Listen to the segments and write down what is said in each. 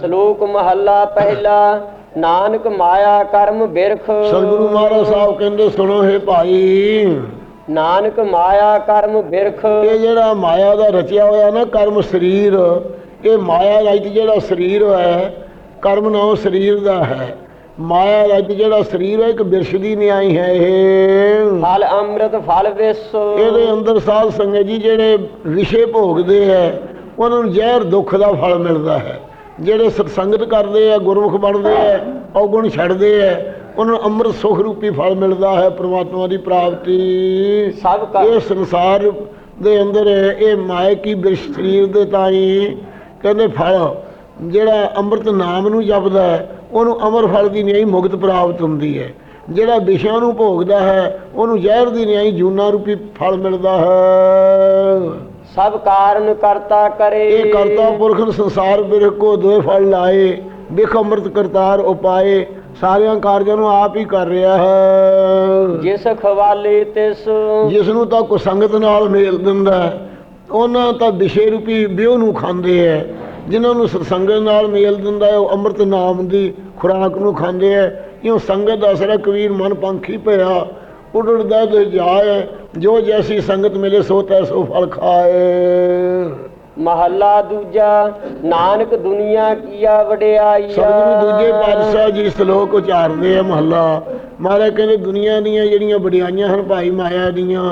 ਸ਼ਲੋਕ ਮਹੱਲਾ ਪਹਿਲਾ ਨਾਨਕ ਮਾਇਆ ਕਰਮ ਬਿਰਖ। ਸਤਿਗੁਰੂ ਮਹਾਰਾਜ ਸਾਹਿਬ ਕਹਿੰਦੇ ਸੁਣੋ ਹੈ ਭਾਈ। ਨਾਨਕ ਮਾਇਆ ਕਰਮ ਬਿਰਖ। ਇਹ ਜਿਹੜਾ ਮਾਇਆ ਦਾ ਰਚਿਆ ਹੋਇਆ ਨਾ ਕਰਮ ਸਰੀਰ ਇਹ ਮਾਇਆ ਰਾਜ ਜਿਹੜਾ ਸਰੀਰ ਹੈ ਕਰਮ ਨਾਮ ਸਰੀਰ ਦਾ ਹੈ। ਮਾਇਆ ਰਾਜ ਜਿਹੜਾ ਸਰੀਰ ਹੈ ਇੱਕ ਬਿਰਸ਼ ਦੀ ਨਿਆਈ ਹੈ ਇਹ। ਫਲ ਅੰਮ੍ਰਿਤ ਫਲ ਵਿਸ। ਇਹਦੇ ਅੰਦਰ ਸਾਧ ਸੰਗਤ ਜੀ ਜਿਹੜੇ ਵਿਸ਼ੇ ਭੋਗਦੇ ਹੈ ਉਹਨਾਂ ਨੂੰ ਜ਼ਹਿਰ ਦੁੱਖ ਦਾ ਫਲ ਮਿਲਦਾ ਹੈ। ਜਿਹੜੇ ਸਤਸੰਗਤ ਕਰਦੇ ਆ ਗੁਰਮੁਖ ਬਣਦੇ ਆ ਔਗੁਣ ਛੱਡਦੇ ਆ ਉਹਨਾਂ ਨੂੰ ਅੰਮ੍ਰਿਤ ਸੁਖ ਰੂਪੀ ਫਲ ਮਿਲਦਾ ਹੈ ਪ੍ਰਮਾਤਮਾ ਦੀ ਪ੍ਰਾਪਤੀ। ਸਭ ਕਰ ਇਹ ਸੰਸਾਰ ਦੇ ਅੰਦਰ ਇਹ ਮਾਇਕੀ ਬਿਰਸ਼ ਸਰੀਰ ਦੇ ਤਾਈ ਕਹਿੰਦੇ ਫਲ ਜਿਹੜਾ ਅੰਮ੍ਰਿਤ ਨਾਮ ਨੂੰ ਜਪਦਾ ਹੈ ਉਹਨੂੰ ਅਮਰ ਫਲ ਦੀ ਨਿਆਈ ਮੁਕਤ ਪ੍ਰਾਪਤ ਹੁੰਦੀ ਹੈ। ਜਿਹੜਾ ਵਿਸ਼ਿਆਂ ਨੂੰ ਭੋਗਦਾ ਹੈ ਉਹਨੂੰ ਜ਼ਹਿਰ ਦੀ ਨਿਆਈ ਜੂਨਾ ਰੂਪੀ ਫਲ ਮਿਲਦਾ ਹੈ। ਸਭ ਕਾਰਨ ਕਰਤਾ ਕਰੇ। ਇਹ ਕਰਤਾ ਪੁਰਖ ਸੰਸਾਰ ਬਿਰਖ ਕੋ ਦੋਏ ਫਲ ਲਾਏ ਬਿਖ ਅੰਮ੍ਰਿਤ ਕਰਤਾਰ ਉਪਾਏ ਸਾਰਿਆਂ ਕਾਰਜਾਂ ਨੂੰ ਆਪ ਹੀ ਕਰ ਰਿਹਾ ਹੈ। ਜਿਸ ਖਵਾਲੇ ਤਿਸ। ਜਿਸ ਨੂੰ ਤਾਂ ਕੋ ਸੰਗਤ ਨਾਲ ਮੇਲ ਦਿੰਦਾ ਉਹਨਾਂ ਤਾਂ ਵਿਸ਼ੇ ਰੂਪੀ ਵਿਉ ਨੂੰ ਖਾਂਦੇ ਐ ਜਿਨ੍ਹਾਂ ਨੂੰ ਸਤਸੰਗਤ ਨਾਲ ਮੇਲ ਦਿੰਦਾ ਉਹ ਅੰਮ੍ਰਿਤ ਨਾਮ ਦੀ ਖੁਰਾਕ ਨੂੰ ਖਾਂਦੇ ਐ ਇਉਂ ਸੰਗਤ ਦਾ ਅਸਰ ਕਬੀਰ ਮਨ ਪੰਖੀ ਪਿਆ ਉਡੜਦਾ ਤੇ ਜਾਏ ਜੋ ਜੈਸੀ ਸੰਗਤ ਮਿਲੇ ਸੋ ਤੈਸੋ ਫਲ ਖਾਏ। ਮਹੱਲਾ ਦੂਜਾ ਨਾਨਕ ਦੁਨੀਆ ਕੀਆ ਵਡਿਆਈਆ। ਸਤਿਗੁਰੂ ਦੂਜੇ ਪਾਤਸ਼ਾਹ ਜੀ ਸ਼ਲੋਕ ਉਚਾਰਦੇ ਆ ਮਹੱਲਾ। ਮਹਾਰਾਜ ਕਹਿੰਦੇ ਦੁਨੀਆ ਦੀਆਂ ਜਿਹੜੀਆਂ ਵਡਿਆਈਆਂ ਹਨ ਭਾਈ ਮਾਇਆ ਦੀਆਂ।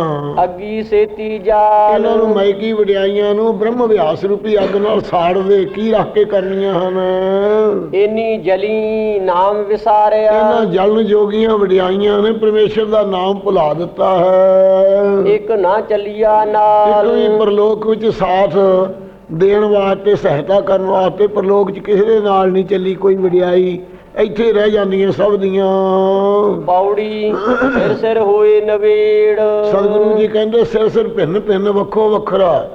ਅੱਗੀ ਸੇਤੀ ਜਾਲ। ਇਹਨਾਂ ਨੂੰ ਮਾਇਕੀ ਵਡਿਆਈਆਂ ਨੂੰ? ਬ੍ਰਹਮ ਵਿਆਸ ਰੂਪੀ ਅੱਗ ਨਾਲ ਸਾੜ ਦੇ ਕੀ ਰੱਖ ਕੇ ਕਰਨੀਆਂ ਹਨ? ਇਨੀ ਜਲੀ ਨਾਮ ਵਿਸਾਰਿਆ। ਇਹਨਾਂ ਜਲਨ ਜੋਗੀਆਂ ਵਡਿਆਈਆਂ ਨੇ ਪਰਮੇਸ਼ਰ ਦਾ ਨਾਮ ਭੁਲਾ ਦਿੱਤਾ ਹੈ। ਇੱਕ ਨਾ ਚੱਲਿਆ ਨਾਲ। ਵੀ ਪਰਲੋਕ ਵਿੱਚ ਸਾਥ ਦੇਣ ਵਾਸਤੇ ਸਹਾਇਤਾ ਕਰਨ ਵਾਸਤੇ ਪਰਲੋਕ 'ਚ ਕਿਸੇ ਦੇ ਨਾਲ ਨਹੀਂ ਚੱਲੀ ਕੋਈ ਵਡਿਆਈ। ਇੱਥੇ ਰਹਿ ਜਾਂਦੀਆਂ ਸਭ ਦੀਆਂ। ਪੌੜੀ ਸਿਰ ਸਿਰ ਹੋਏ ਨਵੇੜ। ਸਤਿਗੁਰੂ ਜੀ ਕਹਿੰਦੇ ਸਿਰ ਸਿਰ ਭਿੰਨ ਭਿੰਨ ਵੱਖੋ ਵੱਖਰਾ।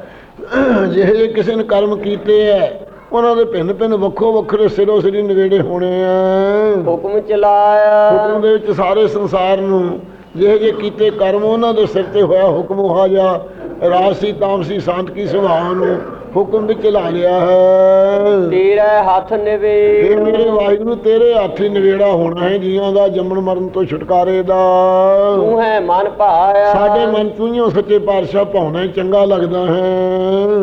ਜਿਹੇ ਜਿਹੇ ਕਿਸੇ ਨੇ ਕਰਮ ਕੀਤੇ ਐ ਉਹਨਾਂ ਦੇ ਭਿੰਨ ਭਿੰਨ ਵੱਖੋ ਵੱਖਰੇ ਸਿਰੋਂ ਸਿਰੀ ਨਵੇੜੇ ਹੋਣੇ ਆ ਹੁਕਮ ਚਲਾਇਆ। ਹੁਕਮ ਦੇ ਵਿੱਚ ਸਾਰੇ ਸੰਸਾਰ ਨੂੰ ਜਿਹੇ ਜਿਹੇ ਕੀਤੇ ਕਰਮ ਉਹਨਾਂ ਦੇ ਸਿਰ ਤੇ ਹੋਇਆ ਹੁਕਮ ਉਹਾ ਜਾ। ਰਾਸੀ ਤਾਮਸੀ ਸ਼ਾਂਤ ਕੀ ਸੁਭਾਅ ਨੂੰ ਹੁਕਮ ਵਿੱਚ ਲਾ ਲਿਆ ਹੈ। ਤੇਰਾ ਹੱਥ ਨਵੇੜ ਮੇਰੇ ਵਾਹਿਗੁਰੂ ਤੇਰੇ ਹੱਥ ਹੀ ਨਵੇੜਾ ਹੋਣਾ ਹੈ ਜੀਆਂ ਦਾ ਜੰਮਣ ਮਰਨ ਤੋਂ ਛੁਟਕਾਰੇ ਦਾ। ਤੂੰ ਹੈ ਮਨ ਭਾਇਆ। ਸਾਡੇ ਮਨ ਤੂੰ ਹੀ ਸੱਚੇ ਪਾਤਸ਼ਾਹ ਭਾਉਣਾ ਚੰਗਾ ਲੱਗਦਾ ਹੈ।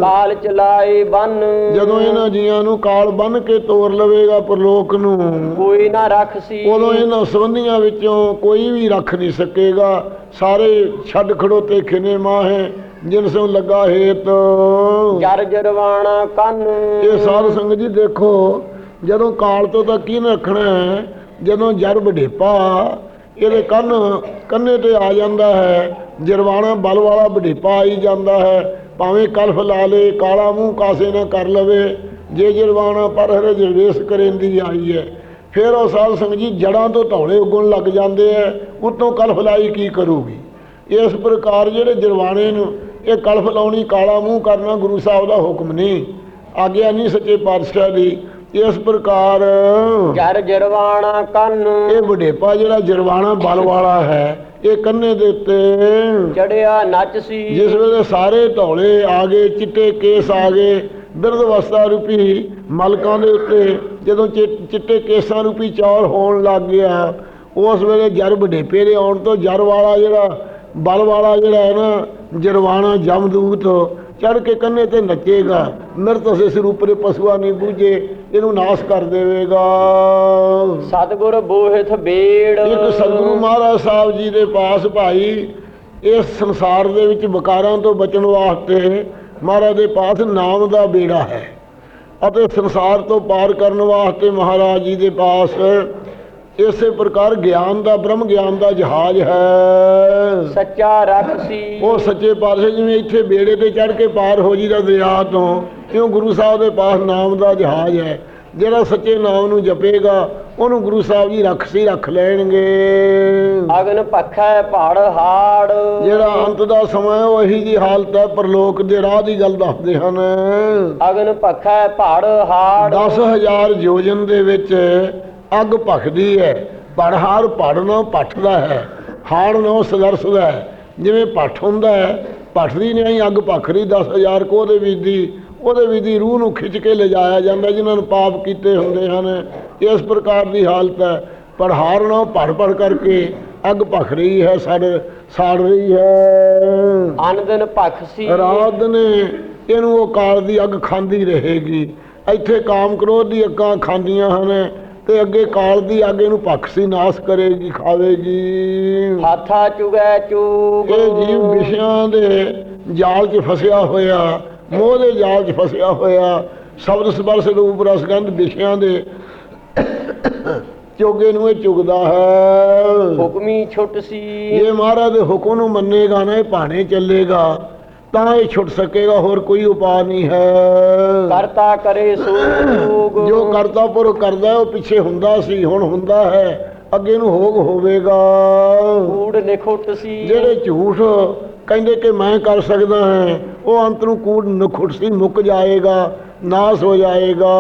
ਕਾਲ ਚਲਾਏ ਬੰਨ। ਜਦੋਂ ਇਹਨਾਂ ਜੀਆਂ ਨੂੰ ਕਾਲ ਬੰਨ ਕੇ ਤੋਰ ਲਵੇਗਾ ਪਰਲੋਕ ਨੂੰ ਕੋਈ ਨਾ ਰੱਖਸੀ ਉਦੋਂ ਇਹਨਾਂ ਸੰਬੰਧੀਆਂ ਵਿੱਚੋਂ ਕੋਈ ਵੀ ਰੱਖ ਨਹੀਂ ਸਕੇਗਾ। ਸਾਰੇ ਛੱਡ ਖੜੋਤੇ ਖਿਨੇ ਮਾਹੇ ਜਿਨ ਸੋ ਲੱਗਾ ਹੇਤ। ਜਰ ਜਰਵਾਣਾ ਕੰਨ। ਇਹ ਸਾਧ ਸੰਗਤ ਜੀ ਦੇਖੋ ਜਦੋਂ ਕਾਲ ਤੋਂ ਤਾਂ ਕੀ ਰੱਖਣਾ ਹੈ? ਜਦੋਂ ਜਰ ਵਡੇਪਾ ਇਹਦੇ ਕੰਨ ਕੰਨੇ ਤੇ ਆ ਜਾਂਦਾ ਹੈ। ਜਰਵਾਣਾ ਬਲ ਵਾਲਾ ਵਡੇਪਾ ਆਈ ਜਾਂਦਾ ਹੈ। ਭਾਵੇਂ ਕਲਫ ਲਾ ਲੇ ਕਾਲਾ ਮੂੰਹ ਕਾਸੇ ਨਾ ਕਰ ਲਵੇ। ਜੇ ਜਰਵਾਣਾ ਪਰ ਹਰੇ ਜਰਵੇਸ ਕਰੇਂਦੀ ਆਈ ਹੈ। ਫਿਰ ਉਹ ਸਾਧ ਸੰਗਤ ਜੀ ਜੜਾਂ ਤੋਂ ਧੌਲੇ ਉੱਗਣ ਲੱਗ ਜਾਂਦੇ ਐ ਉਤੋਂ ਕਲਫ ਲਾਈ ਕੀ ਕਰੂਗੀ? ਇਸ ਪ੍ਰਕਾਰ ਜਿਹੜੇ ਜਰਵਾਣੇ ਨੂੰ ਇਹ ਕਲਫ ਲਾਉਣੀ ਕਾਲਾ ਮੂੰਹ ਕਰਨਾ ਗੁਰੂ ਸਾਹਿਬ ਦਾ ਹੁਕਮ ਨਹੀਂ। ਆਗਿਆ ਨਹੀਂ ਸੱਚੇ ਪਾਤਸ਼ਾਹ ਦੀ। ਇਸ ਪ੍ਰਕਾਰ ਜਰ ਜਰਵਾਣਾ ਕੰਨ। ਇਹ ਵਡੇਪਾ ਜਿਹੜਾ ਜਰਵਾਣਾ ਬਲ ਵਾਲਾ ਹੈ ਇਹ ਕੰਨੇ ਦੇ ਉੱਤੇ ਚੜਿਆ ਨੱਚਸੀ ਜਿਸ ਵੇਲੇ ਸਾਰੇ ਧੌਲੇ ਆ ਗਏ ਚਿੱਟੇ ਕੇਸ ਆ ਗਏ ਬਿਰਧ ਅਵਸਥਾ ਰੂਪੀ ਮਲਕਾਂ ਦੇ ਉੱਤੇ ਜਦੋਂ ਚਿੱਟੇ ਕੇਸਾਂ ਰੂਪੀ ਚੌਰ ਹੋਣ ਲੱਗ ਗਿਆ ਉਸ ਵੇਲੇ ਜਰ ਵਡੇਪੇ ਦੇ ਆਉਣ ਤੋਂ ਜਰ ਵਾਲਾ ਜਿਹੜਾ ਬਲ ਵਾਲਾ ਜਿਹੜਾ ਹੈ ਨਾ ਜਰਵਾਣਾ ਜਮਦੂਤ ਚੜ ਕੇ ਕੰਨੇ ਤੇ ਨੱਚੇਗਾ। ਮਿਰਤ ਸੇ ਸਰੂਪਰੇ ਪਸ਼ੂਆ ਨਹੀਂ ਬੂਝੇ ਇਹਨੂੰ ਨਾਸ਼ ਕਰ ਦੇਵੇਗਾ। ਸਤਿਗੁਰ ਬੋਹਿਥ ਬੇੜ। ਇੱਕ ਸਤਿਗੁਰੂ ਮਹਾਰਾਜ ਸਾਹਿਬ ਜੀ ਦੇ ਪਾਸ ਭਾਈ ਇਸ ਸੰਸਾਰ ਦੇ ਵਿੱਚ ਵਿਕਾਰਾਂ ਤੋਂ ਬਚਣ ਵਾਸਤੇ ਮਹਾਰਾਜ ਦੇ ਪਾਸ ਨਾਮ ਦਾ ਬੇੜਾ ਹੈ। ਅਤੇ ਸੰਸਾਰ ਤੋਂ ਪਾਰ ਕਰਨ ਵਾਸਤੇ ਮਹਾਰਾਜ ਜੀ ਦੇ ਪਾਸ ਇਸੇ ਪ੍ਰਕਾਰ ਗਿਆਨ ਦਾ ਬ੍ਰਹਮ ਗਿਆਨ ਦਾ ਜਹਾਜ਼ ਹੈ। ਸੱਚਾ ਰੱਖਸੀ ਉਹ ਸੱਚੇ ਪਾਤਸ਼ਾਹ ਜਿਵੇਂ ਇੱਥੇ ਬੇੜੇ ਤੇ ਚੜ ਕੇ ਪਾਰ ਹੋ ਜੀਦਾ ਦਰਿਆ ਤੋਂ ਕਿਉਂ ਗੁਰੂ ਸਾਹਿਬ ਦੇ ਪਾਸ ਨਾਮ ਦਾ ਜਹਾਜ਼ ਹੈ। ਜਿਹੜਾ ਸੱਚੇ ਨਾਮ ਨੂੰ ਜਪੇਗਾ ਉਹਨੂੰ ਗੁਰੂ ਸਾਹਿਬ ਜੀ ਰੱਖ ਸੀ ਰੱਖ ਲੈਣਗੇ। ਅਗਨ ਭਖੈ ਪਹਾੜ ਹਾੜ। ਜਿਹੜਾ ਅੰਤ ਦਾ ਸਮਾਂ ਉਹ ਇਹੀ ਜੀ ਹਾਲਤ ਹੈ ਪਰਲੋਕ ਦੇ ਰਾਹ ਦੀ ਗੱਲ ਦੱਸਦੇ ਹਨ। ਅਗਨ ਭਖੈ ਪਹਾੜ ਹਾੜ। 10000 ਯੋਜਨ ਦੇ ਵਿੱਚ ਅੱਗ ਭਖਦੀ ਹੈ ਪੜਹਾਰ ਪੜਨਾ ਪੱਠਦਾ ਹੈ ਹਾੜ ਨਾ ਸਦਰਸਦਾ ਹੈ। ਜਿਵੇਂ ਪੱਠ ਹੁੰਦਾ ਹੈ ਪੱਠ ਦੀ ਨਹੀਂ ਅੱਗ ਭਖ ਰਹੀ 10000 ਕੋਹ ਦੇ ਵਿੱਚ ਦੀ ਉਹਦੇ ਵਿੱਚ ਦੀ ਰੂਹ ਨੂੰ ਖਿੱਚ ਕੇ ਲਿਜਾਇਆ ਜਾਂਦਾ ਜਿਨ੍ਹਾਂ ਨੂੰ ਪਾਪ ਕੀਤੇ ਹੁੰਦੇ ਹਨ। ਇਸ ਪ੍ਰਕਾਰ ਦੀ ਹਾਲਤ ਹੈ ਪਰ ਹਾਰ ਨਾ ਭੜ ਭੜ ਕਰਕੇ ਅੱਗ ਭਖ ਰਹੀ ਹੈ ਸੜ ਸਾੜ ਰਹੀ ਹੈ। ਅਨ ਦਿਨ ਭਖਸੀ ਰਾਤ ਨੇ ਇਹਨੂੰ ਉਹ ਕਾਲ ਦੀ ਅੱਗ ਖਾਂਦੀ ਰਹੇਗੀ। ਇੱਥੇ ਕਾਮ ਕ੍ਰੋਧ ਦੀ ਅੱਗਾਂ ਖਾਂਦੀਆਂ ਹਨ ਤੇ ਅੱਗੇ ਕਾਲ ਦੀ ਅੱਗ ਇਹਨੂੰ ਭਖਸੀ ਨਾਸ ਕਰੇਗੀ ਖਾਵੇਗੀ। ਹਾਥਾ ਚੁਗੈ ਚੂਗ। ਇਹ ਜੀਵ ਵਿਸ਼ਿਆਂ ਦੇ ਜਾਲ 'ਚ ਫਸਿਆ ਹੋਇਆ ਮੋਹ ਦੇ ਜਾਲ 'ਚ ਫਸਿਆ ਹੋਇਆ ਸ਼ਬਦ ਸਪਰਸ਼ ਰੂਪ ਰਸ ਗੰਧ ਵਿਸ਼ਿਆਂ ਦੇ ਚੋਗੇ ਨੂੰ ਇਹ ਚੁਗਦਾ ਹੈ। ਹੁਕਮੀ ਛੁੱਟ ਸੀ। ਜੇ ਮਹਾਰਾਜ ਦੇ ਹੁਕਮ ਨੂੰ ਮੰਨੇਗਾ ਨਾ ਇਹ ਭਾਣੇ ਚੱਲੇਗਾ। ਤਾਂ ਇਹ ਛੁੱਟ ਸਕੇਗਾ ਹੋਰ ਕੋਈ ਉਪਾਅ ਨਹੀਂ ਹੈ। ਕਰਤਾ ਕਰੇ ਸੋਗ। ਜੋ ਕਰਤਾ ਪੁਰ ਕਰਦਾ ਉਹ ਪਿੱਛੇ ਹੁੰਦਾ ਸੀ ਹੁਣ ਹੁੰਦਾ ਹੈ ਅੱਗੇ ਨੂੰ ਹੋਗ ਹੋਵੇਗਾ। ਕੂੜ ਨਿਖੁੱਟ ਸੀ ਜਿਹੜੇ ਝੂਠ ਕਹਿੰਦੇ ਕਿ ਮੈਂ ਕਰ ਸਕਦਾ ਹਾਂ ਉਹ ਅੰਤ ਨੂੰ ਕੂੜ ਨਖੁੱਟ ਸੀ ਮੁੱਕ ਜਾਏਗਾ ਨਾਸ ਹੋ ਜਾਏਗਾ।